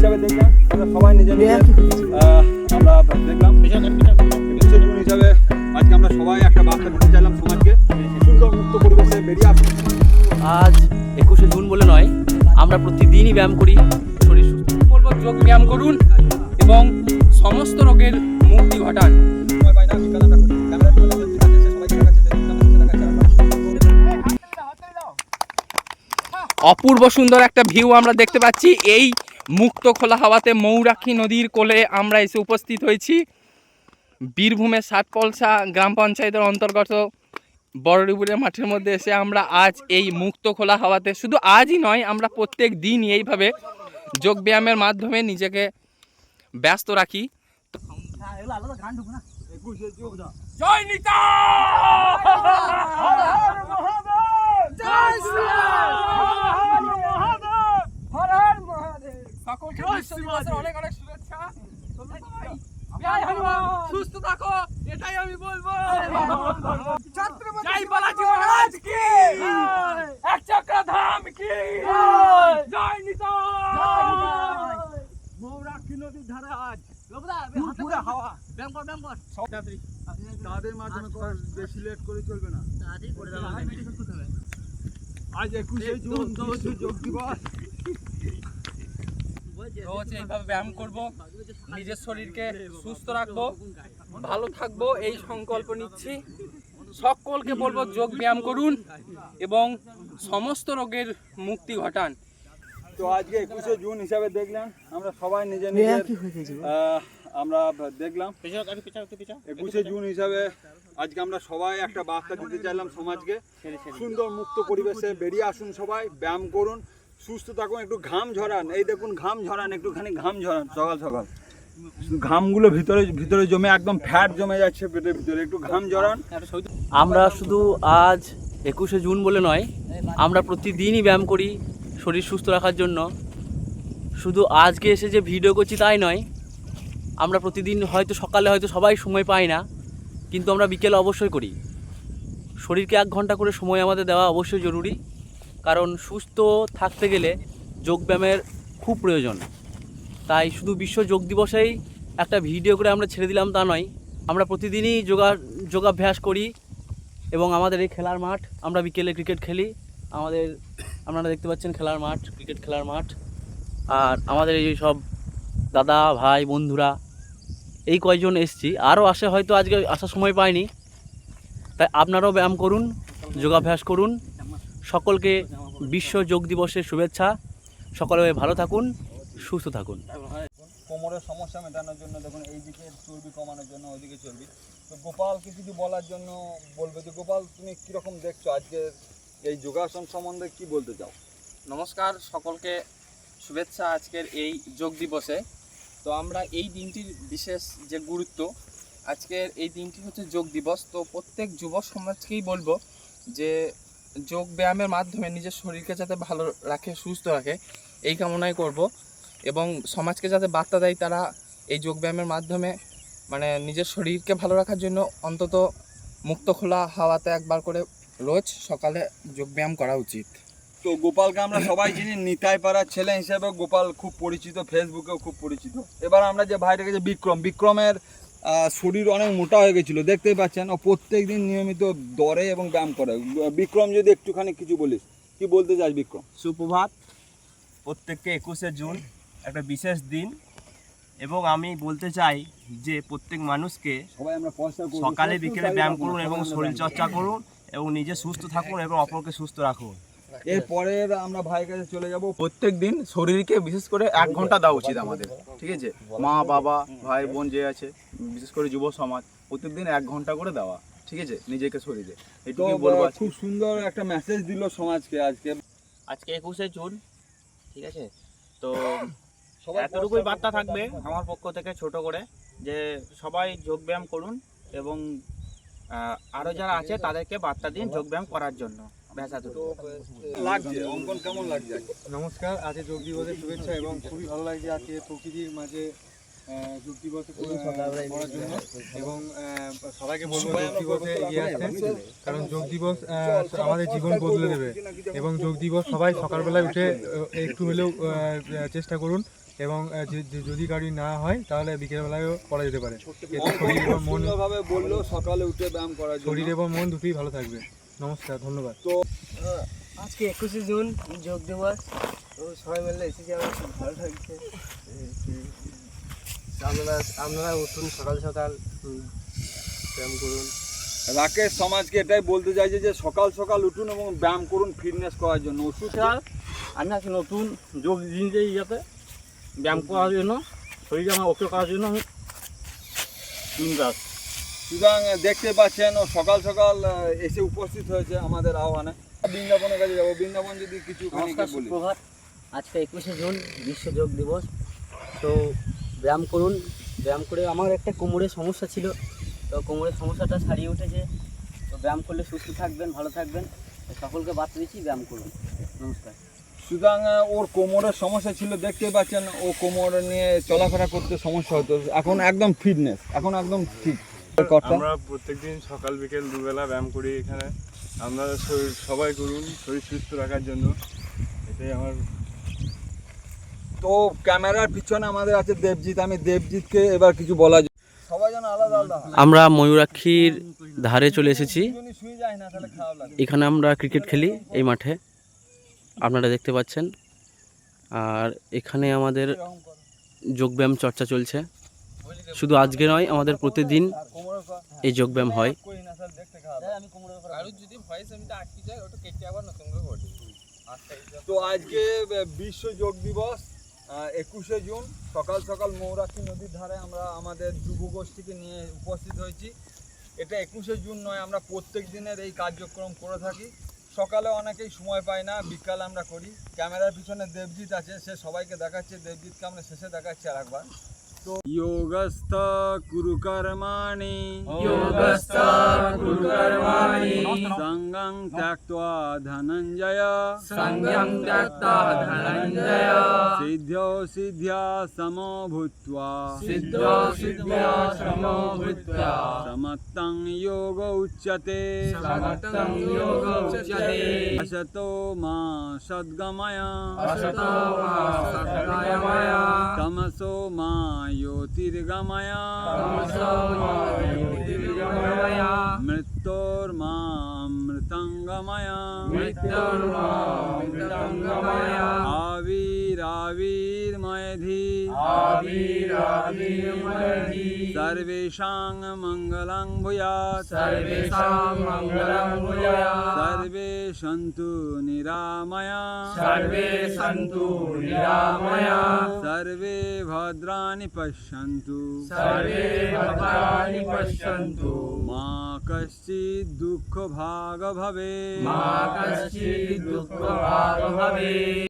হিসাবে দেখলাম আমরা সবাই নিজে নিজে আমরা দেখলাম। হিসাবে আজকে আমরা সবাই একটা বার্তা দিতে চাইলাম সমাজকে। সুন্দর মুক্ত পরিবেশে বেরিয়ে আসুন। আজ একুশে জুন বলে নয় আমরা প্রতিদিনই ব্যায়াম করি শরীর সুস্থ। বলব যোগ ব্যায়াম করুন এবং সমস্ত রোগের মুক্তি ঘটান। অপূর্ব সুন্দর একটা ভিউ আমরা দেখতে পাচ্ছি এই মুক্ত খোলা হাওয়াতে মৌরাক্ষী নদীর কোলে আমরা এসে উপস্থিত হয়েছি। বীরভূমের সাতকলসা গ্রাম পঞ্চায়েতের অন্তর্গত বড়ডিবুরের মাঠের মধ্যে এসে আমরা আজ এই মুক্ত খোলা হাওয়াতে শুধু আজই নয়, আমরা প্রত্যেক দিনই এইভাবে যোগব্যায়ামের মাধ্যমে নিজেকে ব্যস্ত রাখি। জয় নিতা! সকলকে বিশ্ব দিবসের অনেক অনেক শুভেচ্ছা। জয় হনুমান সুস্থ থাকো এটাই আমি বলব। জয় বালাজি মহারাজ কি? এক চক্র ধাম কি? জয়। নিতা মৌরাক্ষী নদীর ধারে আজ? তাদের মাধ্যমে কর, বেশি লেট করে চলবে না। আজ একুশে জুন যোগ দিবস। রোজ এইভাবে ব্যায়াম করব নিজের শরীরকে সুস্থ রাখব ভালো থাকব এই সংকল্প নিচ্ছি। সকলকে বলব যোগ ব্যায়াম করুন এবং সমস্ত রোগের মুক্তি ঘটান। তো আজকে একুশে জুন হিসাবে দেখলাম আমরা সবাই নিজে নিজের আমরা দেখলাম। একুশে জুন হিসাবে আজকে আমরা সবাই একটা বার্তা দিতে চাইলাম সমাজকে। সুন্দর মুক্ত পরিবেশে বেরিয়ে আসুন সবাই ব্যায়াম করুন। সুস্থ থাকুন, একটু ঘাম ঝরান। এই দেখুন, ঘাম ঝরান, একটুখানি ঘাম ঝরান, সকাল সকাল। ঘামগুলো ভিতরে ভিতরে জমে, একদম ফ্যাট জমে যাচ্ছে পেটের ভিতরে, একটু ঘাম ঝরান। আমরা শুধু আজ একুশে জুন বলে নয়, আমরা প্রতিদিনই ব্যায়াম করি শরীর সুস্থ রাখার জন্য। শুধু আজকে এসে যে ভিডিও করছি তাই নয়, আমরা প্রতিদিন হয়তো সকালে হয়তো সবাই সময় পাই না, কিন্তু আমরা বিকেলে অবশ্যই করি। শরীরকে এক ঘণ্টা করে সময় আমাদের দেওয়া অবশ্যই জরুরি। কারণ সুস্থ থাকতে গেলে যোগব্যায়ামের খুব প্রয়োজন। তাই শুধু বিশ্ব যোগ দিবসেই একটা ভিডিও করে আমরা ছেড়ে দিলাম তা নয়। আমরা প্রতিদিনই যোগা, যোগাভ্যাস করি এবং আমাদের এই খেলার মাঠ, আমরা বিকেলে ক্রিকেট খেলি। আমাদের, আপনারা দেখতে পাচ্ছেন খেলার মাঠ, ক্রিকেট খেলার মাঠ। আর আমাদের এই সব দাদা, ভাই, বন্ধুরা, এই কয়জন এসছি, আরও আসে হয়তো আজকে আসার সময় পাইনি। তাই আপনারাও ব্যায়াম করুন, যোগাভ্যাস করুন। সকলকে বিশ্ব যোগ দিবসের শুভেচ্ছা। সকলে ভালো থাকুন সুস্থ থাকুন। কোমরের সমস্যা মেটানোর জন্য দেখুন এইদিকে চর্বি কমানোর জন্য ওইদিকে চর্বি। তো গোপালকে কিছু বলার জন্য বলবে যে গোপাল তুমি কীরকম দেখছ আজকের এই যোগাসন সম্বন্ধে কি বলতে চাও? নমস্কার সকলকে শুভেচ্ছা আজকের এই যোগ দিবসে। তো আমরা এই দিনটির বিশেষ যে গুরুত্ব আজকের এই দিনটি হচ্ছে যোগ দিবস। তো প্রত্যেক যুব সমাজকেই বলব যে যোগ ব্যায়ামের মাধ্যমে নিজের শরীরকে যাতে ভালো রাখে, সুস্থ রাখে, এই কামনাই করব। এবং সমাজকে যাতে বার্তা দেয় তারা এই যোগ ব্যায়ামের মাধ্যমে মানে নিজের শরীরকে ভালো রাখার জন্য অন্তত মুক্ত খোলা হাওয়াতে একবার করে রোজ সকালে যোগ ব্যায়াম করা উচিত। তো গোপালকে আমরা সবাই চিনি নিতাই পাড়ার ছেলে হিসেবে গোপাল খুব পরিচিত ফেসবুকেও খুব পরিচিত। এবার আমরা যে ভাই রেখেছি বিক্রম, বিক্রমের শরীর অনেক মোটা হয়ে গেছিল দেখতেই পাচ্ছেন ও প্রত্যেক দিন নিয়মিত দরে এবং ব্যায়াম করে। বিক্রম যদি একটুখানি কিছু বলিস কি বলতে চাস বিক্রম? সুপ্রভাত প্রত্যেককে একুশে জুন একটা বিশেষ দিন এবং আমি বলতে চাই যে প্রত্যেক মানুষকে সকালে বিকেলে ব্যায়াম করুন এবং শরীর চর্চা করুন এবং নিজে সুস্থ থাকুন এবং অপরকে সুস্থ রাখুন। এরপরে আমরা ভাইয়ের কাছে চলে যাব। প্রত্যেক দিন শরীরকে বিশেষ করে এক ঘণ্টা দেওয়া উচিত আমাদের ঠিক আছে? মা বাবা ভাই বোন যে আছে বিশেষ করে যুব সমাজ প্রত্যেকদিন এক ঘণ্টা করে দেওয়া ঠিক আছে? নিজেকে শরীরে। তো এটুকুই বলব খুব সুন্দর একটা মেসেজ দিল সমাজকে আজকে। আজকে একুশে জুন ঠিক আছে? তো এতটুকুই বার্তা থাকবে আমার পক্ষ থেকে ছোট করে যে সবাই যোগব্যায়াম করুন এবং আহ, আরও যারা আছে তাদেরকে বার্তা দিন যোগব্যায়াম করার জন্য। নমস্কার আজকে যোগ দিবসের শুভেচ্ছা এবং খুবই ভালো লাগছে আজকে প্রকৃতির মাঝে যোগ দিবসে করার জন্য। এবং সবাইকে বলব যোগ দিবসে এগিয়ে আসতে কারণ যোগ দিবস আহ, আমাদের জীবন বদলে দেবে। এবং যোগ দিবস সবাই সকালবেলায় উঠে একটু হলেও চেষ্টা করুন। এবং যদি গাড়ি না হয় তাহলে বিকেলবেলায়ও করা যেতে পারে। শরীর এবং মন বলল সকালে উঠে ব্যায়াম জন্য। শরীর এবং মন দুটোই ভালো থাকবে। নমস্কার ধন্যবাদ। তো আজকে একুশে জুন যোগ দিবস। তো সবাই মিলে এসেছি আমার খুব ভালো লাগছে। আপনারা আপনারা উঠুন সকাল সকাল ব্যায়াম করুন। রাকেশ সমাজকে এটাই বলতে চাইছে যে সকাল সকাল উঠুন এবং ব্যায়াম করুন ফিটনেস করার জন্য। ওষুধ আমি আজকে নতুন যোগ দিন যে ইয়াতে। ব্যায়াম করার জন্য শরীরে আমার ওকে করার জন্য আমি রাত সুতরাং দেখতে পাচ্ছেন ও সকাল সকাল এসে উপস্থিত হয়েছে আমাদের আহ্বানে। বৃন্দাবনের কাছে যাব। বৃন্দাবন যদি কিছু সুপ্রভাত। আজকে একুশে জুন বিশ্ব যোগ দিবস। তো ব্যায়াম করুন। ব্যায়াম করে আমার একটা কোমরের সমস্যা ছিল। তো কোমরের সমস্যাটা ছাড়িয়ে উঠেছে। তো ব্যায়াম করলে সুস্থ থাকবেন ভালো থাকবেন। সকলকে বার্তা দিচ্ছি ব্যায়াম করুন। নমস্কার। সুতরাং ওর কোমরের সমস্যা ছিল দেখতে পাচ্ছেন ও কোমর নিয়ে চলাফেরা করতে সমস্যা হতো। এখন একদম ফিটনেস এখন একদম ঠিক। আমরা প্রত্যেকদিন সকাল বিকেল দুবেলা ব্যায়াম করি এখানে। আমরা শরীর সবাই করুন শরীর সুস্থ রাখার জন্য। এটাই আমার তো ক্যামেরার পিছনে আমাদের আছে দেবজিৎ। আমি দেবজিৎকে এবার কিছু বলা সবাই যেন আলাদা আলাদা আমরা ময়ূরাক্ষীর ধারে চলে এসেছি। এখানে আমরা ক্রিকেট খেলি এই মাঠে। আপনারা দেখতে পাচ্ছেন। আর এখানে আমাদের যোগব্যায়াম চর্চা চলছে। শুধু আজকে নয়, আমাদের প্রতিদিন এই যোগব্যায়াম হয়। তো আজকে বিশ্ব যোগ দিবস একুশে জুন, সকাল সকাল মৌরাক্ষী নদীর ধারে আমরা আমাদের যুব গোষ্ঠীকে নিয়ে উপস্থিত হয়েছি। এটা একুশে জুন নয়, আমরা প্রত্যেক দিনের এই কার্যক্রম করে থাকি। সকালে অনেকেই সময় পায় না, বিকালে আমরা করি। ক্যামেরার পিছনে দেবজিৎ আছে, সে সবাইকে দেখাচ্ছে। দেবজিৎকে আমরা শেষে দেখাচ্ছি আর একবার योगस्थ कुरु कर्माणि योगस्थ कुरु कर्माणि सङ्गं त्यक्त्वा धनञ्जय। सङ्गं त्यक्त्वा धनञ्जय। सिद्ध्यौ सिद्ध्या समो भूत्वा। सिद्धौ सिद्ध्या समो भूत्वा। समत्तं योग उच्यते। समत्तं योग उच्यते। असतो मा सद्गमय। असतो मा सद्गमय। तमसो मा योतिर्गमया मृत्योर्मा मृतङ्गमया मयधि सर्वेषां मङ्गलं भूयात् सर्वेषां मङ्गलं भूयात् सर्वे सन्तु निरामया सर्वे सन्तु निरामया सर्वे भद्राणि पश्यन्तु सर्वे भद्राणि पश्यन्तु मा कश्चित् दुःखभाग भवेत् मा कश्चित् दुःखभाग भवेत्